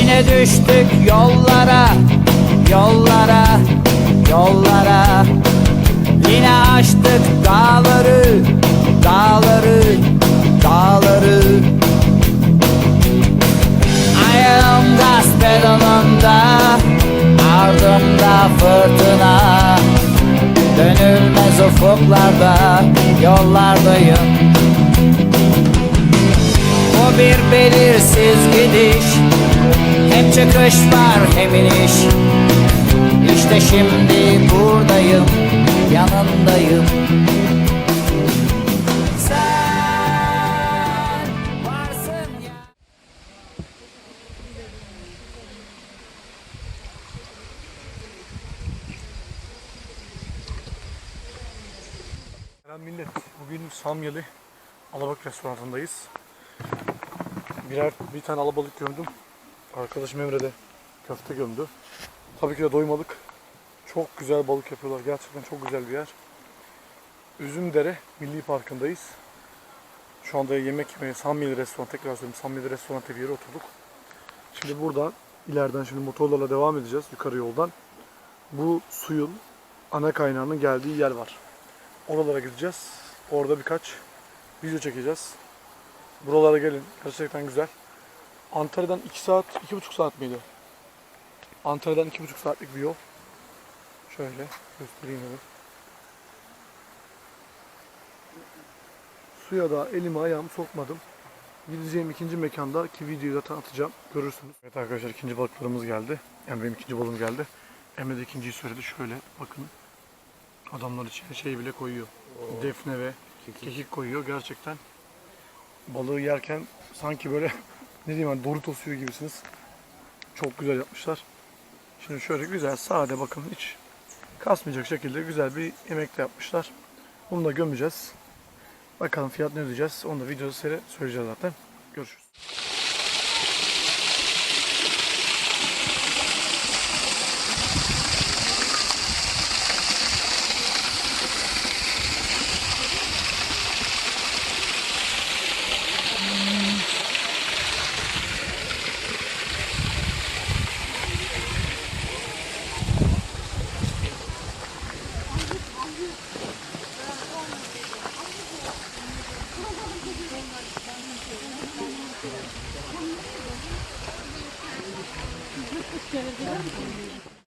Yine düştük yollara, yollara, yollara. Yine aştık dağları, dağları, dağları. Ayağım gaz pedalında, ardımda fırtına. Dönülmez ufuklarda, yollardayım. O bir belirsiz gidiş Hem çıkış var hem iniş İşte şimdi buradayım Yanındayım Selam millet. Bugün Samyeli Alabak restoranındayız. Birer bir tane alabalık gömdüm. Arkadaşım Emre de köfte gömdü. Tabii ki de doymadık. Çok güzel balık yapıyorlar. Gerçekten çok güzel bir yer. Üzümdere Milli Parkı'ndayız. Şu anda yemek yemeye Samyeli restoran tekrar söyleyeyim. Samyeli restoran bir yere oturduk. Şimdi buradan ileriden şimdi motorlarla devam edeceğiz yukarı yoldan. Bu suyun ana kaynağının geldiği yer var. Oralara gideceğiz. Orada birkaç video çekeceğiz. Buralara gelin. Gerçekten güzel. Antalya'dan 2 saat, 2,5 saat miydi? Antalya'dan 2,5 saatlik bir yol. Şöyle göstereyim hemen. Suya da elimi ayağımı sokmadım. Gideceğim ikinci mekanda ki videoyu zaten atacağım. Görürsünüz. Evet arkadaşlar ikinci balıklarımız geldi. Emre'm ikinci balım geldi. Emre de ikinciyi söyledi. Şöyle bakın. Adamlar içine şey bile koyuyor. Defne ve kekik. koyuyor. Gerçekten balığı yerken sanki böyle ne diyeyim hani Doritos yiyor gibisiniz. Çok güzel yapmışlar. Şimdi şöyle güzel sade bakın hiç kasmayacak şekilde güzel bir yemek de yapmışlar. Bunu da gömeceğiz. Bakalım fiyat ne ödeyeceğiz. Onu da videoda size söyleyeceğiz zaten. Görüşürüz.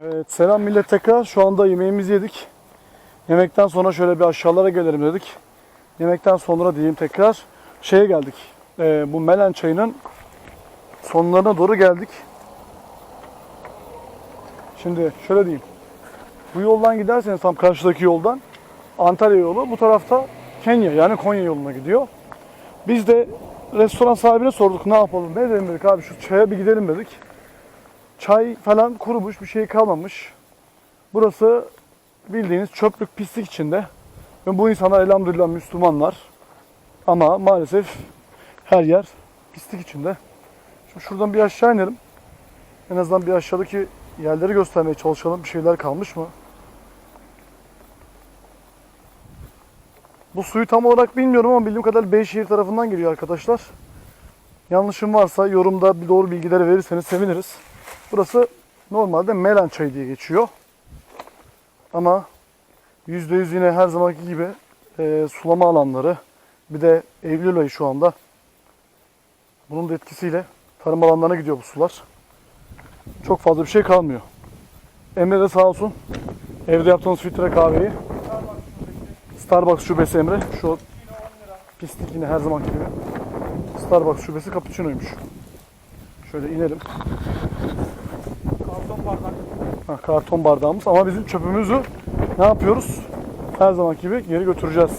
Evet, selam millet tekrar. Şu anda yemeğimizi yedik. Yemekten sonra şöyle bir aşağılara gelelim dedik. Yemekten sonra diyeyim tekrar. Şeye geldik. Ee, bu Melen çayının sonlarına doğru geldik. Şimdi şöyle diyeyim. Bu yoldan giderseniz tam karşıdaki yoldan Antalya yolu bu tarafta Kenya yani Konya yoluna gidiyor. Biz de restoran sahibine sorduk ne yapalım. Ne dedim dedik abi şu çaya bir gidelim dedik. Çay falan kurumuş bir şey kalmamış. Burası bildiğiniz çöplük pislik içinde. Ve bu insanlar elhamdülillah Müslümanlar. Ama maalesef her yer pislik içinde. Şimdi şuradan bir aşağı inelim. En azından bir aşağıdaki yerleri göstermeye çalışalım. Bir şeyler kalmış mı? Bu suyu tam olarak bilmiyorum ama bildiğim kadar Beyşehir tarafından geliyor arkadaşlar. Yanlışım varsa yorumda bir doğru bilgileri verirseniz seviniriz. Burası normalde Melan çayı diye geçiyor. Ama %100 yine her zamanki gibi e, sulama alanları bir de Eylül ayı şu anda. Bunun da etkisiyle tarım alanlarına gidiyor bu sular. Çok fazla bir şey kalmıyor. Emre de sağ olsun. Evde yaptığımız filtre kahveyi. Starbucks şubesi Emre. Şu pislik yine her zamanki gibi. Starbucks şubesi cappuccino'ymuş. Şöyle inelim. Ha, karton bardağımız ama bizim çöpümüzü ne yapıyoruz? Her zaman gibi geri götüreceğiz.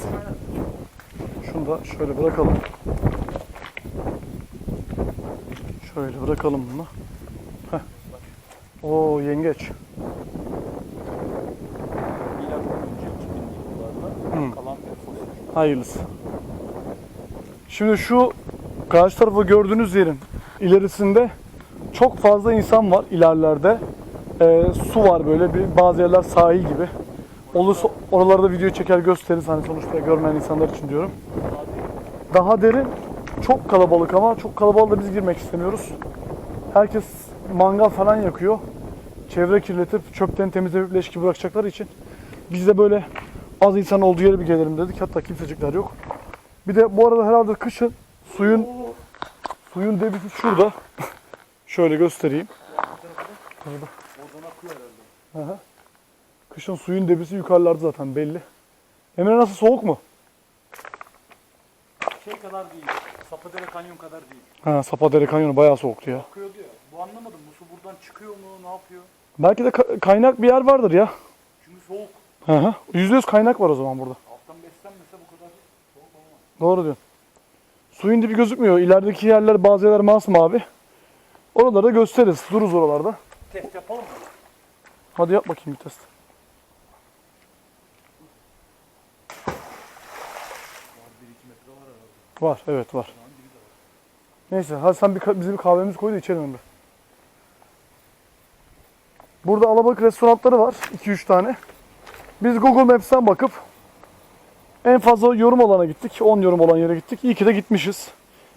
Şunu da şöyle bırakalım. Şöyle bırakalım bunu. Heh. Oo yengeç. Hayırlısı. Şimdi şu karşı tarafı gördüğünüz yerin ilerisinde çok fazla insan var ilerlerde. Ee, su var böyle bir bazı yerler sahil gibi. Olursa oralarda video çeker gösteririz hani sonuçta görmeyen insanlar için diyorum. Daha derin çok kalabalık ama çok kalabalığa da biz girmek istemiyoruz. Herkes mangal falan yakıyor. Çevre kirletip çöpten temizleyip leş gibi bırakacakları için biz de böyle az insan olduğu yere bir gelelim dedik. Hatta kimsecikler yok. Bir de bu arada herhalde kışın suyun suyun debisi şurada. Şöyle göstereyim. Burada. Hı. Kışın suyun debisi yukarılarda zaten belli. Emre nasıl soğuk mu? Şey kadar değil. Sapadere Kanyon kadar değil. Ha, Sapadere Kanyonu bayağı soğuktu ya. Akıyordu ya. Bu anlamadım. Bu su buradan çıkıyor mu? Ne yapıyor? Belki de ka- kaynak bir yer vardır ya. Çünkü soğuk. Hı hı. Yüzde yüz kaynak var o zaman burada. Alttan beslenmese bu kadar soğuk olmaz. Doğru diyorsun. Suyun dibi gözükmüyor. İlerideki yerler bazı yerler masmavi. Oraları gösteririz. Dururuz oralarda. Test yapalım mı? Hadi yap bakayım bir test. Var, evet var. Neyse, hadi sen bir, ka- bize bir kahvemizi koy da içelim Emre. Burada alabalık restoranları var, 2-3 tane. Biz Google Maps'ten bakıp en fazla yorum olana gittik, 10 yorum olan yere gittik. İyi ki de gitmişiz.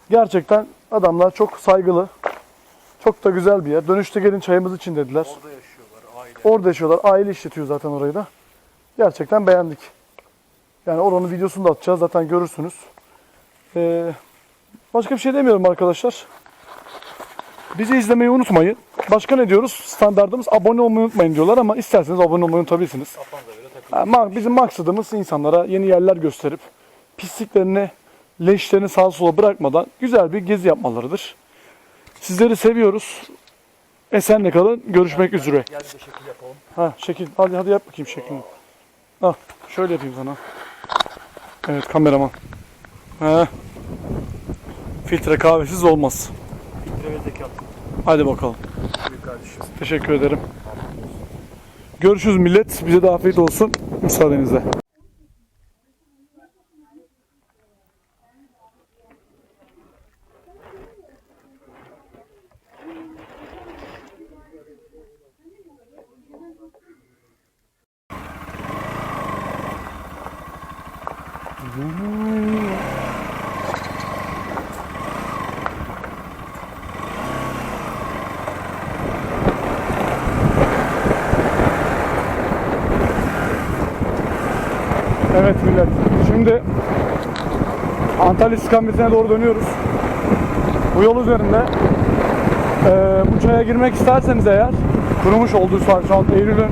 Gerçekten adamlar çok saygılı, çok da güzel bir yer. Dönüşte gelin çayımız için dediler. Orada yaşıyorlar aile. Orada yaşıyorlar. Aile işletiyor zaten orayı da. Gerçekten beğendik. Yani oranın videosunu da atacağız. Zaten görürsünüz. Ee, başka bir şey demiyorum arkadaşlar. Bizi izlemeyi unutmayın. Başka ne diyoruz? Standartımız abone olmayı unutmayın diyorlar ama isterseniz abone olmayı unutabilirsiniz. Ma- Bizim maksadımız insanlara yeni yerler gösterip pisliklerini, leşlerini sağa sola bırakmadan güzel bir gezi yapmalarıdır. Sizleri seviyoruz. Esenle kalın. Görüşmek üzere. Gel bir de şekil yapalım. Ha şekil. Hadi hadi yap bakayım şeklini. Al. Şöyle yapayım sana. Evet kameraman. Ha. Filtre kahvesiz olmaz. Fikre ve zekat. Hadi bakalım. Teşekkür ederim. Görüşürüz millet. Bize de afiyet olsun. Müsaadenizle. Evet millet. Şimdi Antalya istikametine doğru dönüyoruz. Bu yol üzerinde eee bu çaya girmek isterseniz eğer kurumuş olduğu saat şu an Eylül'ün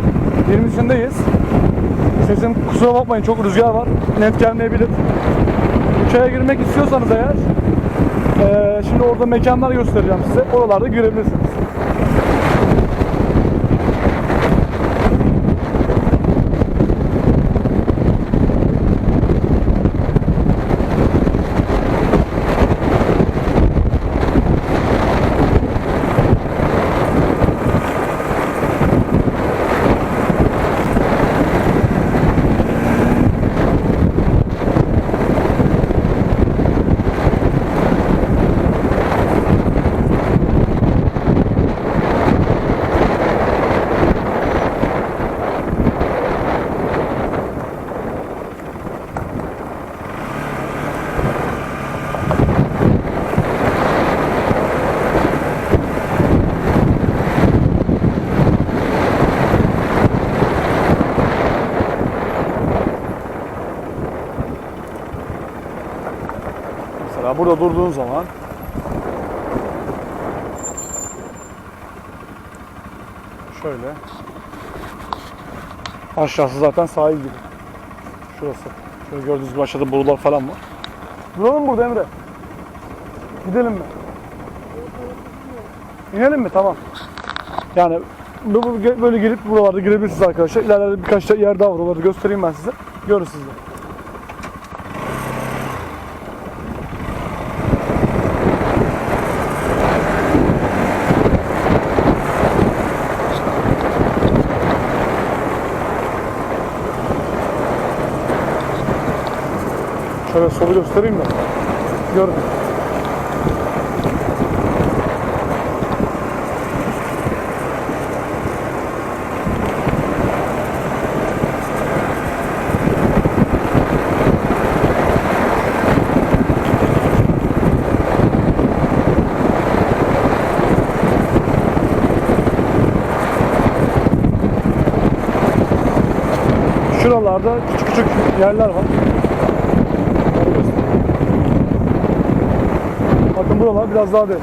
20'sindeyiz. Sesim kusura bakmayın çok rüzgar var. Net gelmeyebilir. Bu çaya girmek istiyorsanız eğer eee, şimdi orada mekanlar göstereceğim size. Oralarda girebilirsiniz. Mesela burada durduğun zaman şöyle aşağısı zaten sahil gibi. Şurası. Şöyle gördüğünüz gibi aşağıda borular falan var. Duralım burada Emre? Gidelim mi? İnelim mi? Tamam. Yani böyle gelip buralarda girebilirsiniz arkadaşlar. İleride birkaç yer daha var. Onları göstereyim ben size. Görün siz de. Şöyle solu göstereyim de. Görün. Şuralarda küçük küçük yerler var. Bakın buralar biraz daha derin.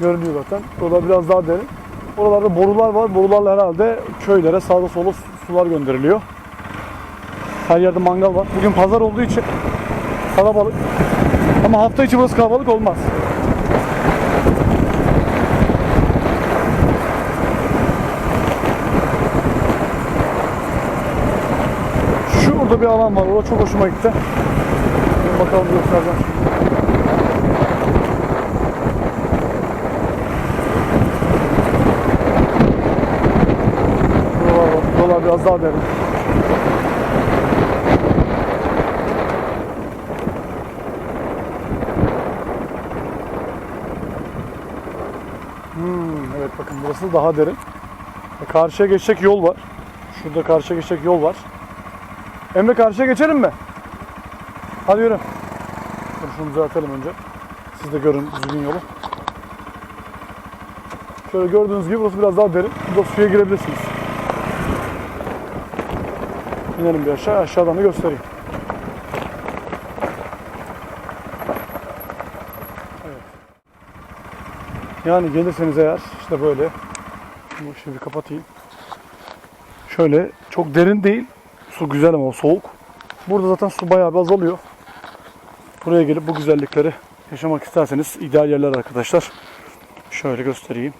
Görünüyor zaten. Buralar biraz daha derin. Oralarda borular var. Borularla herhalde köylere sağda sola su- sular gönderiliyor. Her yerde mangal var. Bugün pazar olduğu için kalabalık. Ama hafta içi burası kalabalık olmaz. Şurada bir alan var. Orada çok hoşuma gitti. Bakalım göstereceğim. Var. Buralar biraz daha derin. Hmm, evet bakın burası daha derin. E, Karşıya geçecek yol var. Şurada karşıya geçecek yol var. Emre karşıya geçelim mi? Hadi yürü. Dur şunu düzeltelim önce. Siz de görün düzgün yolu. Şöyle gördüğünüz gibi burası biraz daha derin. Burada suya girebilirsiniz. İnelim bir aşağı. Aşağıdan da göstereyim. Yani gelirseniz eğer işte böyle. Bu bir kapatayım. Şöyle çok derin değil. Su güzel ama soğuk. Burada zaten su bayağı bir azalıyor. Buraya gelip bu güzellikleri yaşamak isterseniz ideal yerler arkadaşlar. Şöyle göstereyim.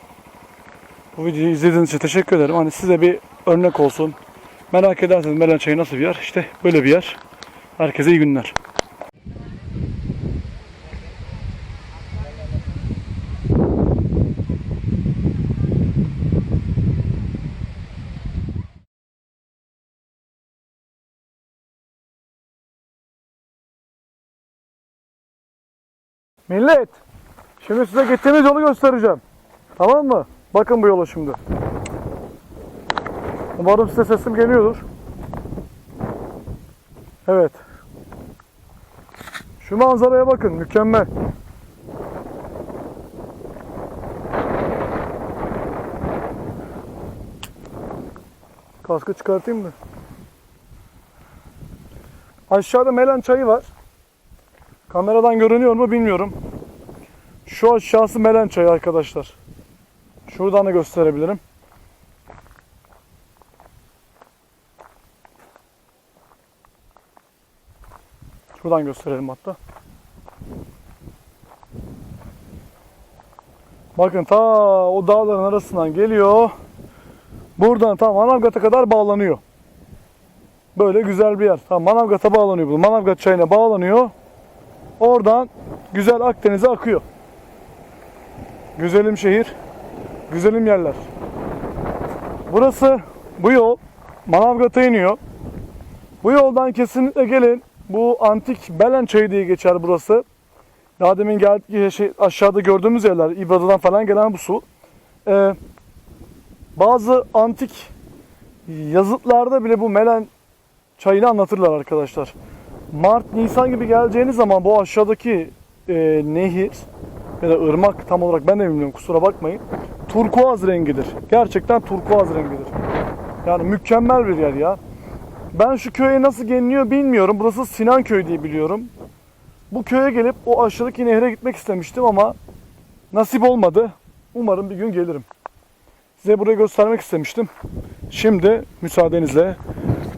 Bu videoyu izlediğiniz için teşekkür ederim. Hani size bir örnek olsun. Merak ederseniz Melen Çayı nasıl bir yer? İşte böyle bir yer. Herkese iyi günler. Millet, şimdi size gittiğimiz yolu göstereceğim. Tamam mı? Bakın bu yola şimdi. Umarım size sesim geliyordur. Evet. Şu manzaraya bakın, mükemmel. Kaskı çıkartayım mı? Aşağıda Melen çayı var. Kameradan görünüyor mu bilmiyorum. Şu aşağısı Melen çayı arkadaşlar. Şuradan da gösterebilirim. Şuradan gösterelim hatta. Bakın ta o dağların arasından geliyor. Buradan tam Manavgat'a kadar bağlanıyor. Böyle güzel bir yer. Tam Manavgat'a bağlanıyor bu. Manavgat çayına bağlanıyor. Oradan güzel Akdeniz'e akıyor. Güzelim şehir, güzelim yerler. Burası, bu yol Manavgat'a iniyor. Bu yoldan kesinlikle gelin. Bu antik Belen Çayı diye geçer burası. Daha demin geldik şey, aşağıda gördüğümüz yerler, İbada'dan falan gelen bu su. Ee, bazı antik yazıtlarda bile bu Melen çayını anlatırlar arkadaşlar. Mart, Nisan gibi geleceğiniz zaman bu aşağıdaki e, nehir ya da ırmak tam olarak ben de bilmiyorum kusura bakmayın. Turkuaz rengidir. Gerçekten turkuaz rengidir. Yani mükemmel bir yer ya. Ben şu köye nasıl geliniyor bilmiyorum. Burası Sinan Köy diye biliyorum. Bu köye gelip o aşağıdaki nehre gitmek istemiştim ama nasip olmadı. Umarım bir gün gelirim. Size burayı göstermek istemiştim. Şimdi müsaadenizle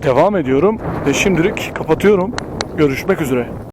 devam ediyorum ve şimdilik kapatıyorum. Görüşmek üzere.